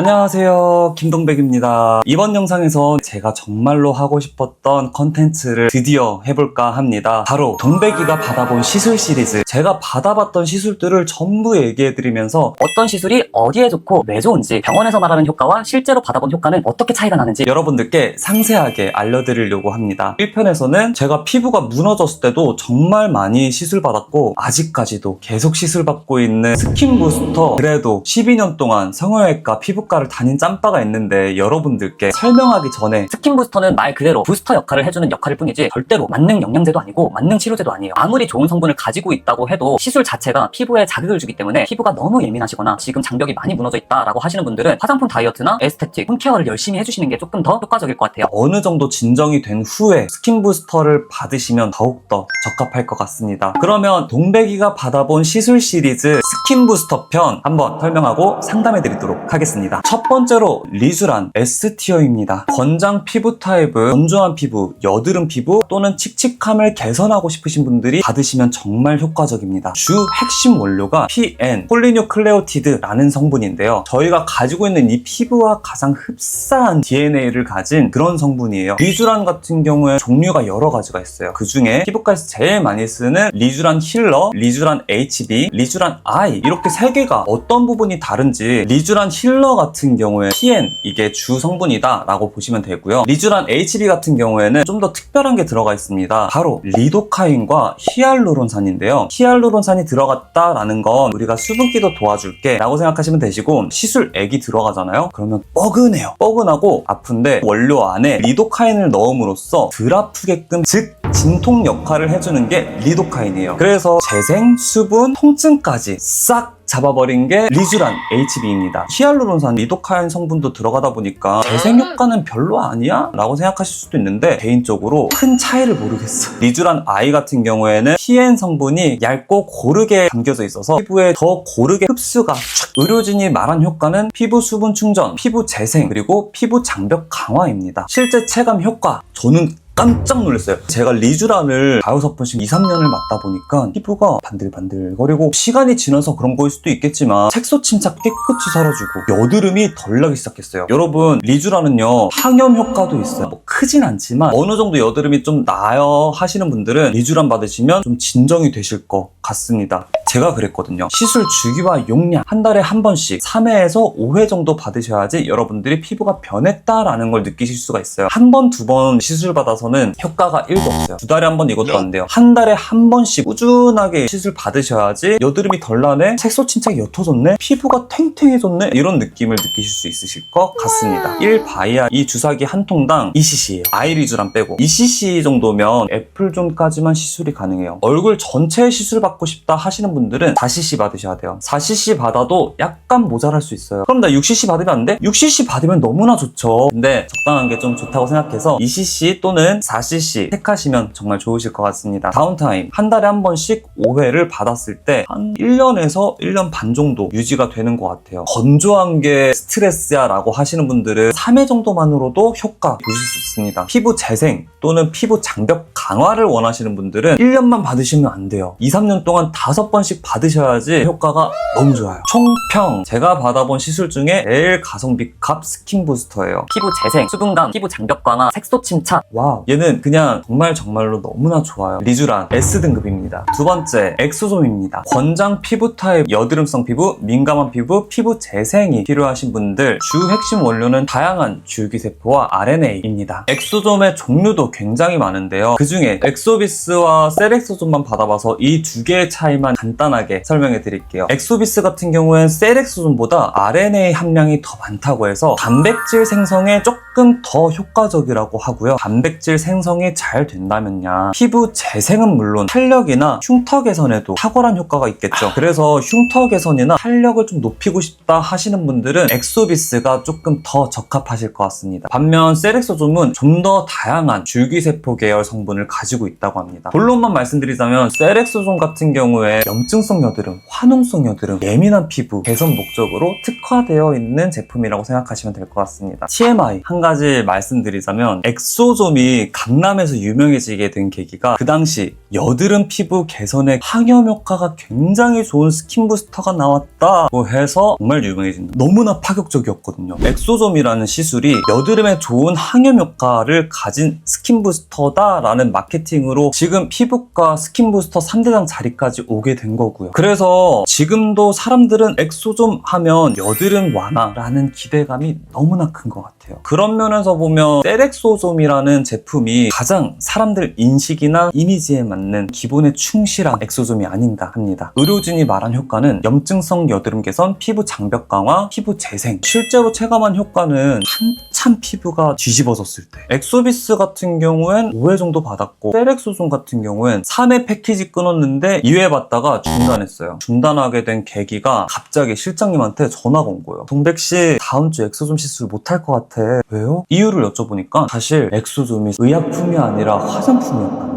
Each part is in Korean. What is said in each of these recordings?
안녕하세요. 김동백입니다. 이번 영상에서 제가 정말로 하고 싶었던 컨텐츠를 드디어 해볼까 합니다. 바로 동백이가 받아본 시술 시리즈. 제가 받아봤던 시술들을 전부 얘기해드리면서 어떤 시술이 어디에 좋고 왜 좋은지 병원에서 말하는 효과와 실제로 받아본 효과는 어떻게 차이가 나는지 여러분들께 상세하게 알려드리려고 합니다. 1편에서는 제가 피부가 무너졌을 때도 정말 많이 시술 받았고 아직까지도 계속 시술 받고 있는 스킨 부스터 그래도 12년 동안 성형외과 피부 과를 다닌 짬바가 있는데 여러분들께 설명하기 전에 스킨 부스터는 말 그대로 부스터 역할을 해주는 역할일 뿐이지 절대로 만능 영양제도 아니고 만능 치료제도 아니에요. 아무리 좋은 성분을 가지고 있다고 해도 시술 자체가 피부에 자극을 주기 때문에 피부가 너무 예민하시거나 지금 장벽이 많이 무너져 있다라고 하시는 분들은 화장품 다이어트나 에스테틱, 홈케어를 열심히 해주시는 게 조금 더 효과적일 것 같아요. 어느 정도 진정이 된 후에 스킨 부스터를 받으시면 더욱더 적합할 것 같습니다. 그러면 동백이가 받아본 시술 시리즈 스킨 부스터 편 한번 설명하고 상담해 드리도록 하겠습니다. 첫 번째로 리쥬란 S티어입니다. 건장 피부 타입은 건조한 피부, 여드름 피부 또는 칙칙함을 개선하고 싶으신 분들이 받으시면 정말 효과적입니다. 주 핵심 원료가 PN, 폴리뉴클레오티드라는 성분인데요. 저희가 가지고 있는 이 피부와 가장 흡사한 DNA를 가진 그런 성분이에요. 리쥬란 같은 경우에 종류가 여러 가지가 있어요. 그 중에 피부과에서 제일 많이 쓰는 리쥬란 힐러, 리쥬란 HB, 리쥬란 I 이렇게 세 개가 어떤 부분이 다른지 리쥬란 힐러 같은 경우에 PN 이게 주 성분이다 라고 보시면 되고요. 리쥬란 HB 같은 경우에는 좀 더 특별한 게 들어가 있습니다. 바로 리도카인과 히알루론산인데요. 히알루론산이 들어갔다라는 건 우리가 수분기도 도와줄게 라고 생각하시면 되시고 시술액이 들어가잖아요. 그러면 뻐근해요. 뻐근하고 아픈데 원료 안에 리도카인을 넣음으로써 덜 아프게끔 즉 진통 역할을 해주는 게 리도카인이에요. 그래서 재생, 수분, 통증까지 싹 잡아버린 게 리쥬란 HB입니다. 히알루론산, 리도카인 성분도 들어가다 보니까 재생 효과는 별로 아니야? 라고 생각하실 수도 있는데 개인적으로 큰 차이를 모르겠어요. 리쥬란 I 같은 경우에는 PN 성분이 얇고 고르게 담겨져 있어서 피부에 더 고르게 흡수가 촥 의료진이 말한 효과는 피부 수분 충전, 피부 재생, 그리고 피부 장벽 강화입니다. 실제 체감 효과 저는 깜짝 놀랐어요. 제가 리쥬란을 다여섯 번씩 2, 3년을 맞다 보니까 피부가 반들반들거리고 시간이 지나서 그런 거일 수도 있겠지만 색소 침착 깨끗이 사라지고 여드름이 덜 나기 시작했어요. 여러분 리쥬란은요 항염 효과도 있어요. 뭐 크진 않지만 어느 정도 여드름이 좀 나요 하시는 분들은 리쥬란 받으시면 좀 진정이 되실 것 같습니다. 제가 그랬거든요. 시술 주기와 용량 한 달에 한 번씩 3회에서 5회 정도 받으셔야지 여러분들이 피부가 변했다라는 걸 느끼실 수가 있어요. 한 번, 두 번 시술 받아서는 효과가 1도 없어요. 두 달에 한 번 이것도 안 돼요. 한 달에 한 번씩 꾸준하게 시술 받으셔야지 여드름이 덜 나네, 색소 침착이 옅어졌네, 피부가 탱탱해졌네 이런 느낌을 느끼실 수 있으실 것 같습니다. 1 바이아 이 주사기 한 통당 2cc예요. 아이리쥬란 빼고 2cc 정도면 애플존까지만 시술이 가능해요. 얼굴 전체 시술 받고 싶다 하시는 분 들은 4cc 받으셔야 돼요. 4cc 받아도 약간 모자랄 수 있어요. 그럼 나 6cc 받으면 안 돼? 6cc 받으면 너무나 좋죠. 근데 적당한 게 좀 좋다고 생각해서 2cc 또는 4cc 택하시면 정말 좋으실 것 같습니다. 다운타임 한 달에 한 번씩 5회를 받았을 때 한 1년에서 1년 반 정도 유지가 되는 것 같아요. 건조한 게 스트레스야 라고 하시는 분들은 3회 정도만으로도 효과 보실 수 있습니다. 피부 재생 또는 피부 장벽 강화를 원하시는 분들은 1년만 받으시면 안 돼요. 2, 3년 동안 5번씩 받으셔야지 효과가 너무 좋아요. 총평. 제가 받아본 시술 중에 제일 가성비 값 스킨 부스터예요. 피부 재생, 수분감, 피부 장벽 강화, 색소 침착. 와우. 얘는 그냥 정말 정말로 너무나 좋아요. 리쥬란 S등급입니다. 두 번째 엑소솜입니다. 권장 피부 타입 여드름성 피부 민감한 피부 피부 재생이 필요하신 분들 주 핵심 원료는 다양한 줄기세포와 RNA입니다. 엑소솜의 종류도 굉장히 많은데요. 그 중에 엑소비스와 셀엑소솜만 받아봐서 이 두 개의 차이만 간단 하게 설명해 드릴게요 엑소비스 같은 경우엔 셀엑소솜보다 RNA 함량이 더 많다고 해서 단백질 생성에 조금 더 효과적이라고 하고요. 단백질 생성이 잘 된다면야 피부 재생은 물론 탄력이나 흉터 개선에도 탁월한 효과가 있겠죠. 그래서 흉터 개선이나 탄력을 좀 높이고 싶다 하시는 분들은 엑소비스가 조금 더 적합하실 것 같습니다. 반면 셀엑소솜은 좀 더 다양한 줄기세포 계열 성분을 가지고 있다고 합니다. 본론만 말씀드리자면 셀엑소솜 같은 경우에 염증 염증성 여드름, 화농성 여드름, 예민한 피부 개선 목적으로 특화되어 있는 제품이라고 생각하시면 될 것 같습니다. TMI 한 가지 말씀드리자면 엑소좀이 강남에서 유명해지게 된 계기가 그 당시 여드름 피부 개선에 항염 효과가 굉장히 좋은 스킨 부스터가 나왔다고 해서 정말 유명해진 너무나 파격적이었거든요. 엑소좀이라는 시술이 여드름에 좋은 항염 효과를 가진 스킨 부스터다라는 마케팅으로 지금 피부과 스킨 부스터 3대장 자리까지 오게 된 거고요. 그래서 지금도 사람들은 엑소좀 하면 여드름 완화라는 기대감이 너무나 큰 것 같아요. 그런 면에서 보면 셀엑소좀이라는 제품이 가장 사람들 인식이나 이미지에 맞는 기본에 충실한 엑소좀이 아닌가 합니다. 의료진이 말한 효과는 염증성 여드름 개선, 피부 장벽 강화, 피부 재생. 실제로 체감한 효과는 한참 피부가 뒤집어졌을 때. 엑소비스 같은 경우엔 5회 정도 받았고 셀엑소좀 같은 경우엔 3회 패키지 끊었는데 2회 받다가 중단했어요. 중단하게 된 계기가 갑자기 실장님한테 전화가 온 거예요. 동백 씨 다음 주 엑소좀 시술 못할 것 같아. 왜요? 이유를 여쭤보니까 사실 엑소좀이 의약품이 아니라 화장품이었다.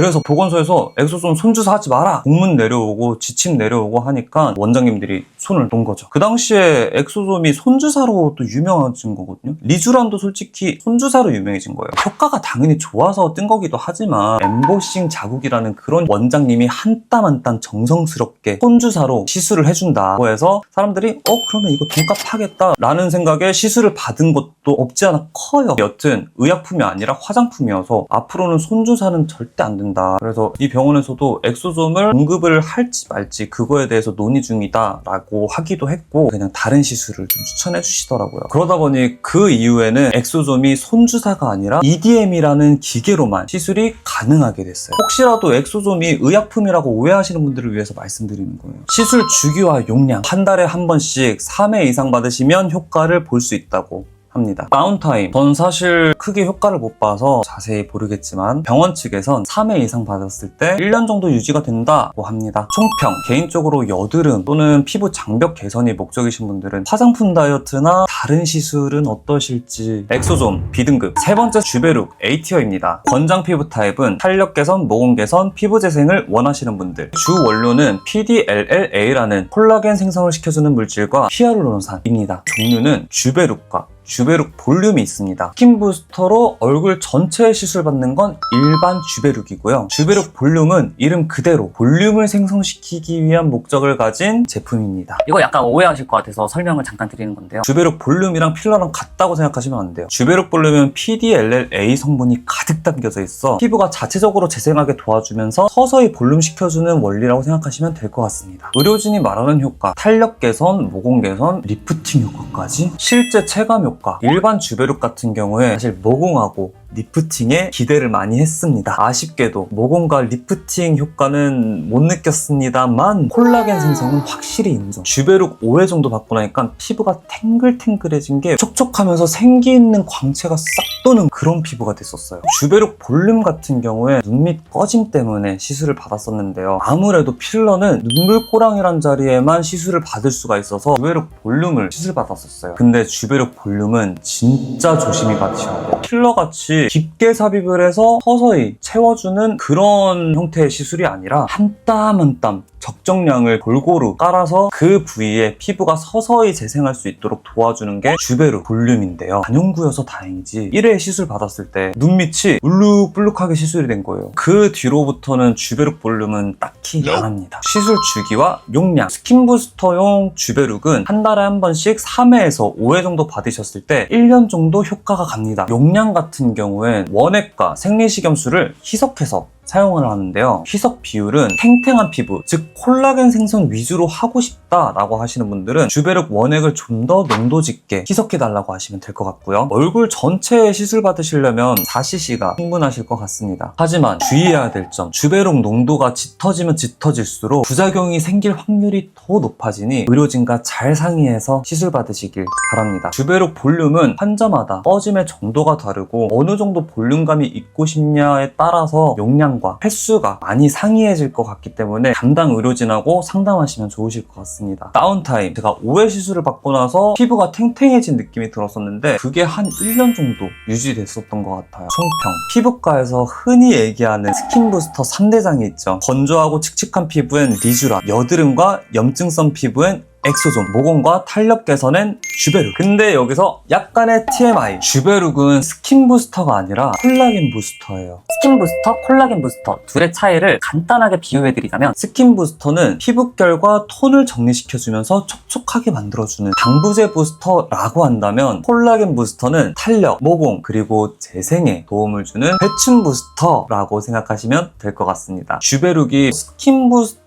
그래서 보건소에서 엑소좀 손주사 하지 마라. 공문 내려오고 지침 내려오고 하니까 원장님들이 손을 놓은 거죠. 그 당시에 엑소좀이 손주사로 또 유명해진 거거든요. 리쥬란도 솔직히 손주사로 유명해진 거예요. 효과가 당연히 좋아서 뜬 거기도 하지만 엠보싱 자국이라는 그런 원장님이 한 땀 한 땀 정성스럽게 손주사로 시술을 해준다고 해서 사람들이 어 그러면 이거 돈값 하겠다 라는 생각에 시술을 받은 것도 없지 않아 커요. 여튼 의약품이 아니라 화장품이어서 앞으로는 손주사는 절대 안 된다. 그래서 이 병원에서도 엑소좀을 공급을 할지 말지 그거에 대해서 논의 중이다라고 하기도 했고 그냥 다른 시술을 좀 추천해 주시더라고요. 그러다 보니 그 이후에는 엑소좀이 손주사가 아니라 EDM이라는 기계로만 시술이 가능하게 됐어요. 혹시라도 엑소좀이 의약품이라고 오해하시는 분들을 위해서 말씀드리는 거예요. 시술 주기와 용량 한 달에 한 번씩 3회 이상 받으시면 효과를 볼 수 있다고 합니다. 다운타임. 전 사실 크게 효과를 못 봐서 자세히 모르겠지만 병원 측에선 3회 이상 받았을 때 1년 정도 유지가 된다고 합니다. 총평. 개인적으로 여드름 또는 피부 장벽 개선이 목적이신 분들은 화장품 다이어트나 다른 시술은 어떠실지 엑소좀 B등급. 세 번째 주베룩 A티어입니다. 권장 피부 타입은 탄력 개선, 모공 개선, 피부 재생을 원하시는 분들. 주 원료는 PDLLA라는 콜라겐 생성을 시켜주는 물질과 히아루론산입니다. 종류는 주베룩과 주베룩 볼륨이 있습니다. 스킨 부스터로 얼굴 전체에 시술 받는 건 일반 주베룩이고요. 주베룩 볼륨은 이름 그대로 볼륨을 생성시키기 위한 목적을 가진 제품입니다. 이거 약간 오해하실 것 같아서 설명을 잠깐 드리는 건데요. 주베룩 볼륨이랑 필러랑 같다고 생각하시면 안 돼요. 주베룩 볼륨은 PDLLA 성분이 가득 담겨져 있어 피부가 자체적으로 재생하게 도와주면서 서서히 볼륨 시켜주는 원리라고 생각하시면 될 것 같습니다. 의료진이 말하는 효과, 탄력 개선, 모공 개선, 리프팅 효과까지 실제 체감 효과, 일반 주베룩 같은 경우에 사실 모공하고 리프팅에 기대를 많이 했습니다. 아쉽게도 모공과 리프팅 효과는 못 느꼈습니다만 콜라겐 생성은 확실히 인정. 주베룩 5회 정도 받고 나니까 피부가 탱글탱글해진 게 촉촉하면서 생기 있는 광채가 싹 도는 그런 피부가 됐었어요. 주베룩 볼륨 같은 경우에 눈밑 꺼짐 때문에 시술을 받았었는데요. 아무래도 필러는 눈물꼬랑이란 자리에만 시술을 받을 수가 있어서 주베룩 볼륨을 시술 받았었어요. 근데 주베룩 볼륨은 진짜 조심히 받으셔야 돼요. 필러같이 깊게 삽입을 해서 서서히 채워주는 그런 형태의 시술이 아니라 한 땀 한땀 적정량을 골고루 깔아서 그 부위에 피부가 서서히 재생할 수 있도록 도와주는 게 주베룩 볼륨인데요. 단용구여서 다행이지 1회 시술 받았을 때 눈밑이 울룩불룩하게 시술이 된 거예요. 그 뒤로부터는 주베룩 볼륨은 딱히 안 합니다. 시술 주기와 용량 스킨 부스터용 주베룩은 한 달에 한 번씩 3회에서 5회 정도 받으셨을 때 1년 정도 효과가 갑니다. 용량 같은 경우엔 원액과 생리식염수를 희석해서 사용을 하는데요. 희석 비율은 탱탱한 피부, 즉 콜라겐 생성 위주로 하고 싶다라고 하시는 분들은 주베룩 원액을 좀 더 농도 짙게 희석해달라고 하시면 될 것 같고요. 얼굴 전체에 시술 받으시려면 4cc가 충분하실 것 같습니다. 하지만 주의해야 될 점, 주베룩 농도가 짙어지면 짙어질수록 부작용이 생길 확률이 더 높아지니 의료진과 잘 상의해서 시술 받으시길 바랍니다. 주베룩 볼륨은 환자마다 꺼짐의 정도가 다르고 어느 정도 볼륨감이 있고 싶냐에 따라서 용량 상담과 횟수가 많이 상이해질 것 같기 때문에 담당 의료진하고 상담하시면 좋으실 것 같습니다. 다운타임 제가 5회 시술을 받고 나서 피부가 탱탱해진 느낌이 들었었는데 그게 한 1년 정도 유지됐었던 것 같아요. 총평 피부과에서 흔히 얘기하는 스킨 부스터 3대장이 있죠. 건조하고 칙칙한 피부엔 리쥬라, 여드름과 염증성 피부엔 엑소존, 모공과 탄력 개선엔 슈베룩. 근데 여기서 약간의 TMI. 슈베룩은 스킨 부스터가 아니라 콜라겐 부스터예요. 스킨 부스터, 콜라겐 부스터 둘의 차이를 간단하게 비유해드리자면 스킨 부스터는 피부결과 톤을 정리시켜주면서 촉촉하게 만들어주는 방부제 부스터라고 한다면 콜라겐 부스터는 탄력, 모공, 그리고 재생에 도움을 주는 회춘 부스터라고 생각하시면 될 것 같습니다. 슈베룩이 스킨 부스터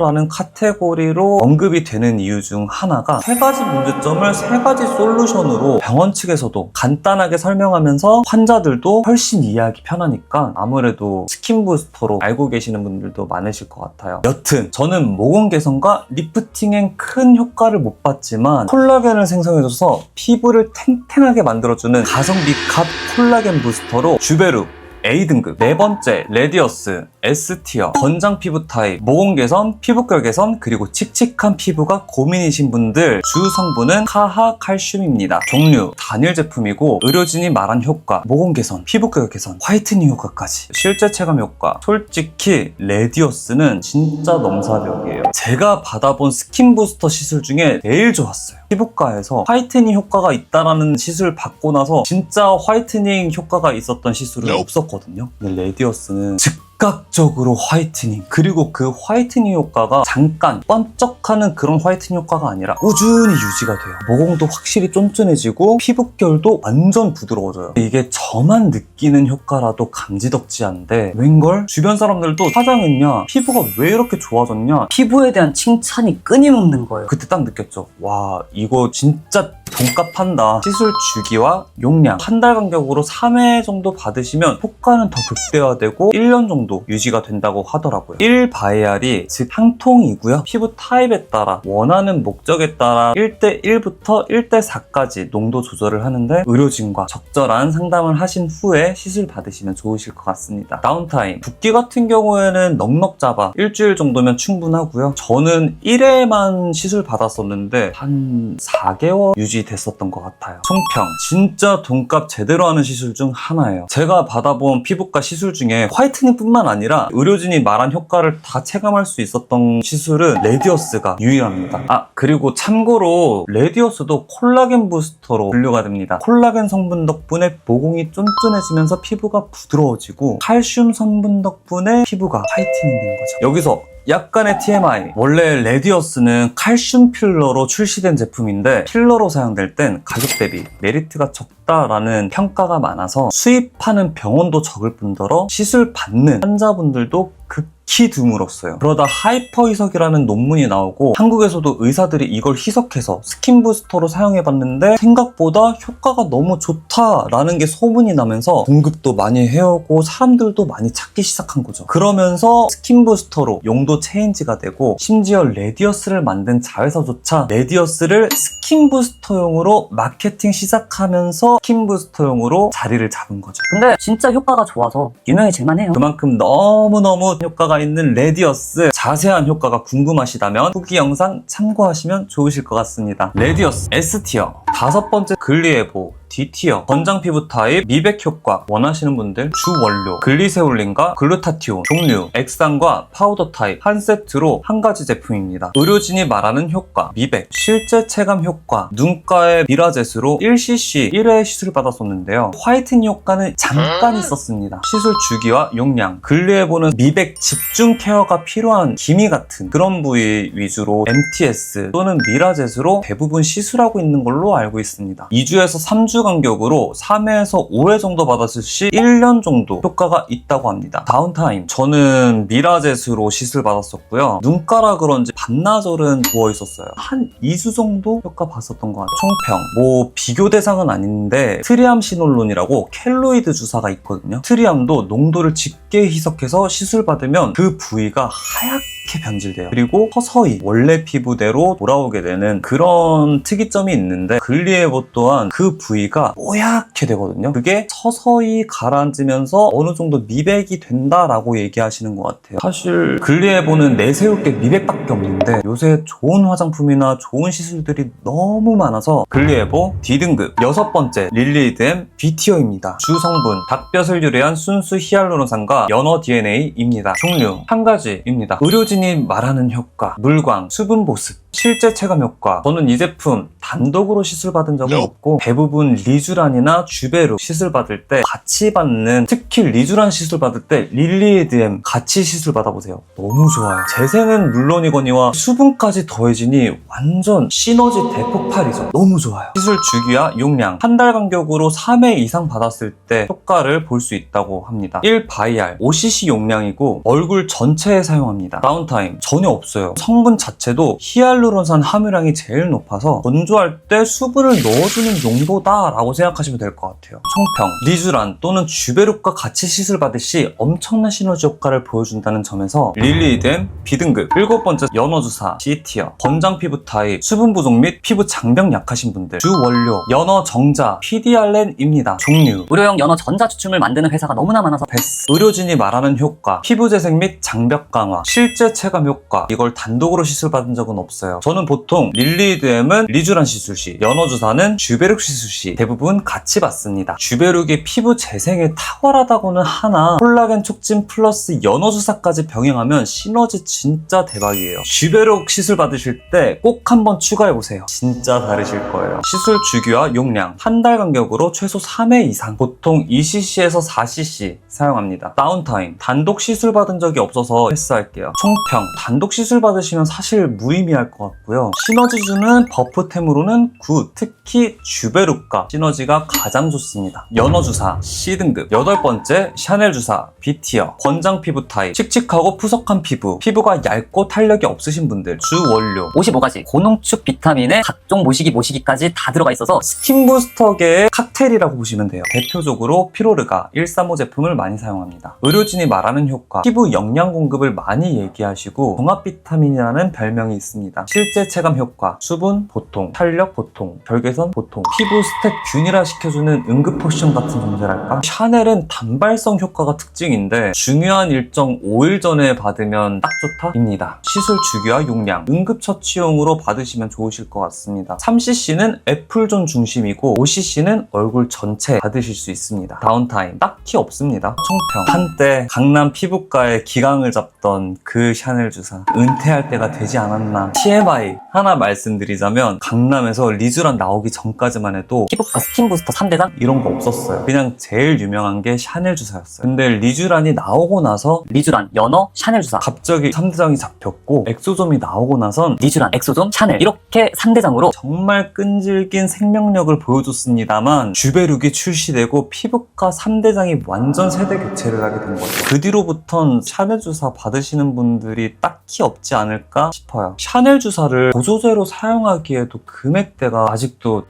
라는 카테고리로 언급이 되는 이유 중 하나가 세 가지 문제점을 세 가지 솔루션으로 병원 측에서도 간단하게 설명하면서 환자들도 훨씬 이해하기 편하니까 아무래도 스킨 부스터로 알고 계시는 분들도 많으실 것 같아요. 여튼 저는 모공 개선과 리프팅엔 큰 효과를 못 봤지만 콜라겐을 생성해줘서 피부를 탱탱하게 만들어주는 가성비 값 콜라겐 부스터로 주베룩 A등급. 네 번째 레디어스 S티어. 건장 피부 타입 모공 개선 피부결 개선 그리고 칙칙한 피부가 고민이신 분들 주 성분은 카하 칼슘입니다. 종류 단일 제품이고 의료진이 말한 효과 모공 개선 피부결 개선 화이트닝 효과까지. 실제 체감 효과. 솔직히 레디어스는 진짜 넘사벽이에요. 제가 받아본 스킨 부스터 시술 중에 제일 좋았어요 피부과에서 화이트닝 효과가 있다라는 시술 받고 나서 진짜 화이트닝 효과가 있었던 시술은 없었거든요. 근데 레디어스는 즉 각적으로 화이트닝 그리고 그 화이트닝 효과가 잠깐 번쩍하는 그런 화이트닝 효과가 아니라 꾸준히 유지가 돼요. 모공도 확실히 쫀쫀해지고 피부결도 완전 부드러워져요. 이게 저만 느끼는 효과라도 감지덕지 않은데 웬걸 주변 사람들도 화장했냐 피부가 왜 이렇게 좋아졌냐 피부에 대한 칭찬이 끊임없는 거예요. 그때 딱 느꼈죠. 와, 이거 진짜 돈값 한다. 시술 주기와 용량 한 달 간격으로 3회 정도 받으시면 효과는 더 극대화되고 1년 정도 유지가 된다고 하더라고요. 1바이알이 즉 항통이고요. 피부 타입에 따라 원하는 목적에 따라 1대 1부터 1대 4까지 농도 조절을 하는데 의료진과 적절한 상담을 하신 후에 시술 받으시면 좋으실 것 같습니다. 다운타임 붓기 같은 경우에는 넉넉 잡아 일주일 정도면 충분하고요. 저는 1회만 시술 받았었는데 한 4개월 유지 됐었던 것 같아요. 총평 진짜 돈값 제대로 하는 시술 중 하나예요. 제가 받아본 피부과 시술 중에 화이트닝뿐만 아니라 의료진이 말한 효과를 다 체감할 수 있었던 시술은 레디어스가 유일합니다. 아 그리고 참고로 레디어스도 콜라겐 부스터로 분류가 됩니다. 콜라겐 성분 덕분에 모공이 쫀쫀해지면서 피부가 부드러워지고 칼슘 성분 덕분에 피부가 화이트닝 된 거죠. 여기서 약간의 TMI. 원래 레디어스는 칼슘 필러로 출시된 제품인데 필러로 사용될 땐 가격 대비 메리트가 적다라는 평가가 많아서 수입하는 병원도 적을 뿐더러 시술 받는 환자분들도 극 히 드물었어요. 그러다 하이퍼 희석이라는 논문이 나오고 한국에서도 의사들이 이걸 희석해서 스킨 부스터로 사용해봤는데 생각보다 효과가 너무 좋다라는 게 소문이 나면서 공급도 많이 해오고 사람들도 많이 찾기 시작한 거죠. 그러면서 스킨 부스터로 용도 체인지가 되고 심지어 레디어스를 만든 자회사조차 레디어스를 스킨 부스터용으로 마케팅 시작하면서 스킨 부스터용으로 자리를 잡은 거죠. 근데 진짜 효과가 좋아서 유명해질만 해요. 그만큼 너무너무 효과가 있는 레디어스 자세한 효과가 궁금하시다면 후기 영상 참고하시면 좋으실 것 같습니다. 레디어스 S티어 다섯 번째 글리에보 D티어 건장 피부 타입 미백 효과 원하시는 분들 주 원료 글리세올린과 글루타티온 종류 액상과 파우더 타입 한 세트로 한 가지 제품입니다. 의료진이 말하는 효과 미백 실제 체감 효과 눈가의 미라젯으로 1cc 1회 시술 받았었는데요. 화이트닝 효과는 잠깐 있었습니다. 시술 주기와 용량 글리에보는 미백 집중 케어가 필요한 기미 같은 그런 부위 위주로 MTS 또는 미라젯으로 대부분 시술하고 있는 걸로 알고 있습니다. 2주에서 3주 간격으로 3회에서 5회 정도 받았을 시 1년 정도 효과가 있다고 합니다. 다운타임 저는 미라젯으로 시술 받았었고요. 눈가라 그런지 반나절은 부어 있었어요. 한 2주 정도 효과 봤었던 것 같아요. 총평 뭐 비교 대상은 아닌데 트리암 시놀론이라고 켈로이드 주사가 있거든요. 트리암도 농도를 짙게 희석해서 시술 받으면 그 부위가 하얗게 하얗게 변질돼요. 그리고 서서히 원래 피부대로 돌아오게 되는 그런 특이점이 있는데 글리에보 또한 그 부위가 뽀얗게 되거든요. 그게 서서히 가라앉으면서 어느 정도 미백이 된다라고 얘기하시는 것 같아요. 사실 글리에보는 내세울 게 미백밖에 없는데 요새 좋은 화장품이나 좋은 시술들이 너무 많아서 글리에보 D등급 여섯 번째 릴리드엠 비티어입니다. 주 성분 닭뼈를 유래한 순수 히알루론산과 연어 DNA입니다. 종류 한 가지입니다. 의료진 이 말하는 효과, 물광, 수분 보습, 실제 체감 효과. 저는 이 제품 단독으로 시술 받은 적은 없고 대부분 리쥬란이나 주베룩 시술 받을 때 같이 받는 특히 리쥬란 시술 받을 때 릴리에드엠 같이 시술 받아보세요. 너무 좋아요. 재생은 물론이거니와 수분까지 더해지니 완전 시너지 대폭발이죠. 너무 좋아요. 시술 주기와 용량 한 달 간격으로 3회 이상 받았을 때 효과를 볼 수 있다고 합니다. 1 바이알 5cc 용량이고 얼굴 전체에 사용합니다. 다운 타임 전혀 없어요. 성분 자체도 히알루론산 함유량이 제일 높아서 건조할 때 수분을 넣어주는 용도다라고 생각하시면 될 것 같아요. 총평 리쥬란 또는 주베룩과 같이 시술 받으시 엄청난 시너지 효과를 보여준다는 점에서 릴리이든 B등급 일곱 번째 연어주사 C티어 건장 피부 타입 수분 부족 및 피부 장벽 약하신 분들 주 원료 연어 정자 PDR렌입니다. 종류 의료용 연어 전자추춤을 만드는 회사가 너무나 많아서 베스 의료진이 말하는 효과 피부 재생 및 장벽 강화 실제 체감 효과. 이걸 단독으로 시술 받은 적은 없어요. 저는 보통 릴리드엠은 리쥬란 시술 시 연어주사는 주베룩 시술 시 대부분 같이 받습니다. 주베룩이 피부 재생에 탁월하다고는 하나 콜라겐 촉진 플러스 연어주사까지 병행하면 시너지 진짜 대박이에요. 주베룩 시술 받으실 때 꼭 한번 추가해보세요. 진짜 다르실 거예요. 시술 주기와 용량 한 달 간격으로 최소 3회 이상 보통 2cc에서 4cc 사용합니다. 다운타임. 단독 시술 받은 적이 없어서 패스할게요. 총평 단독 시술 받으시면 사실 무의미할 것 같고요. 시너지주는 버프템으로는 굿 특히 주베룩과 시너지가 가장 좋습니다. 연어 주사 C등급. 여덟 번째 샤넬 주사 B티어. 권장 피부 타입. 칙칙하고 푸석한 피부. 피부가 얇고 탄력이 없으신 분들. 주 원료. 55가지. 고농축 비타민에 각종 모시기 모시기까지 다 들어가 있어서 스킨 부스터계의 칵테일이라고 보시면 돼요. 대표적으로 피로르가 135 제품을 많이 사용합니다. 의료진이 말하는 효과, 피부 영양 공급을 많이 얘기하 시고 종합 비타민이라는 별명이 있습니다. 실제 체감 효과, 수분 보통, 탄력 보통, 결개선 보통, 피부 스탯 균일화 시켜주는 응급 포션 같은 존재랄까? 샤넬은 단발성 효과가 특징인데 중요한 일정 5일 전에 받으면 딱 좋다입니다. 시술 주기와 용량, 응급처치용으로 받으시면 좋으실 것 같습니다. 3cc는 애플존 중심이고 5cc는 얼굴 전체 받으실 수 있습니다. 다운타임 딱히 없습니다. 총평 한때 강남 피부과의 기강을 잡던 그 샤넬 주사 은퇴할 때가 되지 않았나 TMI 하나 말씀드리자면 강남에서 리쥬란 나오기 전까지만 해도 피부과 스킨 부스터 3대장 이런 거 없었어요. 그냥 제일 유명한 게 샤넬 주사였어요. 근데 리쥬란이 나오고 나서 리쥬란, 연어, 샤넬 주사 갑자기 3대장이 잡혔고 엑소좀이 나오고 나선 리쥬란, 엑소존, 샤넬 이렇게 3대장으로 정말 끈질긴 생명력을 보여줬습니다만 주베룩이 출시되고 피부과 3대장이 완전 세대 교체를 하게 된 거죠. 그 뒤로부턴 샤넬 주사 받으시는 분들 이 딱 히 없지 않을까 싶어요. 샤넬 주사를 보조제로 사용하기에도 금액대가 아직도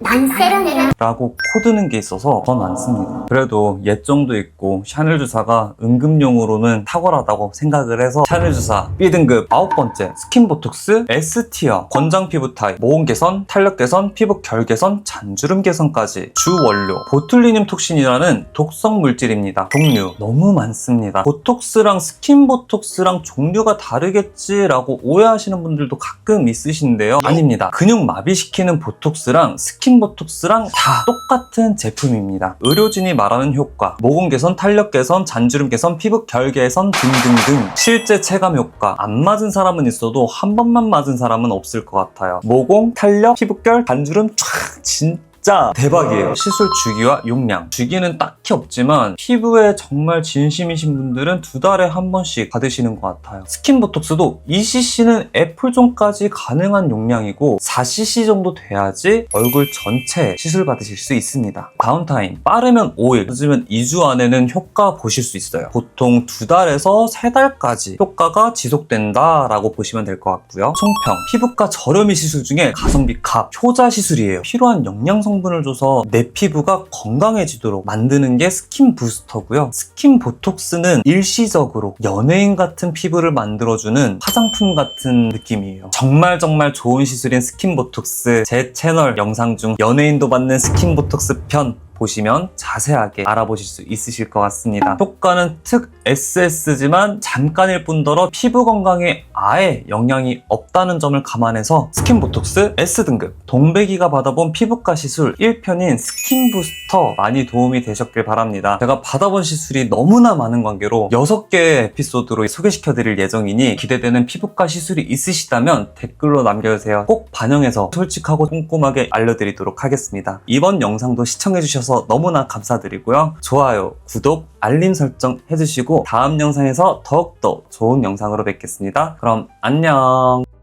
라고 코드는 게 있어서 전 안 씁니다. 그래도 예정도 있고 샤넬 주사가 응급용으로는 탁월하다고 생각을 해서 샤넬 주사 B등급 아홉 번째 스킨 보톡스 S티어 권장 피부 타입 모공 개선, 탄력 개선, 피부 결 개선, 잔주름 개선까지 주 원료 보툴리늄 톡신이라는 독성 물질입니다. 종류 너무 많습니다. 보톡스랑 스킨 보톡스랑 종류가 다르겠지 라고 오해하시는 분들도 가끔 있으신데요. 아닙니다. 근육 마비시키는 보톡스랑 스킨 보톡스랑 다 똑같은 제품입니다. 의료진이 말하는 효과, 모공 개선, 탄력 개선, 잔주름 개선, 피부 결 개선 등등등 실제 체감 효과 안 맞은 사람은 있어도 한 번만 맞은 사람은 없을 것 같아요. 모공, 탄력, 피부결, 잔주름 촥 진짜 진짜 대박이에요. 시술 주기와 용량. 주기는 딱히 없지만 피부에 정말 진심이신 분들은 두 달에 한 번씩 받으시는 것 같아요. 스킨 보톡스도 2cc는 애플존까지 가능한 용량이고 4cc 정도 돼야지 얼굴 전체 시술 받으실 수 있습니다. 다운타임 빠르면 5일, 늦으면 2주 안에는 효과 보실 수 있어요. 보통 두 달에서 세 달까지 효과가 지속된다라고 보시면 될 것 같고요. 총평 피부과 저렴이 시술 중에 가성비 값 효자 시술이에요. 필요한 영양 성분 성분을 줘서 내 피부가 건강해지도록 만드는 게 스킨 부스터고요. 스킨 보톡스는 일시적으로 연예인 같은 피부를 만들어주는 화장품 같은 느낌이에요. 정말 정말 좋은 시술인 스킨 보톡스 제 채널 영상 중 연예인도 받는 스킨 보톡스 편 보시면 자세하게 알아보실 수 있으실 것 같습니다. 효과는 특 SS지만 잠깐일 뿐더러 피부 건강에 아예 영향이 없다는 점을 감안해서 스킨 보톡스 S등급 동백이가 받아본 피부과 시술 1편인 스킨 부스터 많이 도움이 되셨길 바랍니다. 제가 받아본 시술이 너무나 많은 관계로 6개의 에피소드로 소개시켜 드릴 예정이니 기대되는 피부과 시술이 있으시다면 댓글로 남겨주세요. 꼭 반영해서 솔직하고 꼼꼼하게 알려드리도록 하겠습니다. 이번 영상도 시청 해주셔서 너무나 감사드리고요. 좋아요, 구독, 알림 설정 해주시고 다음 영상에서 더욱더 좋은 영상으로 뵙겠습니다. 그럼 안녕!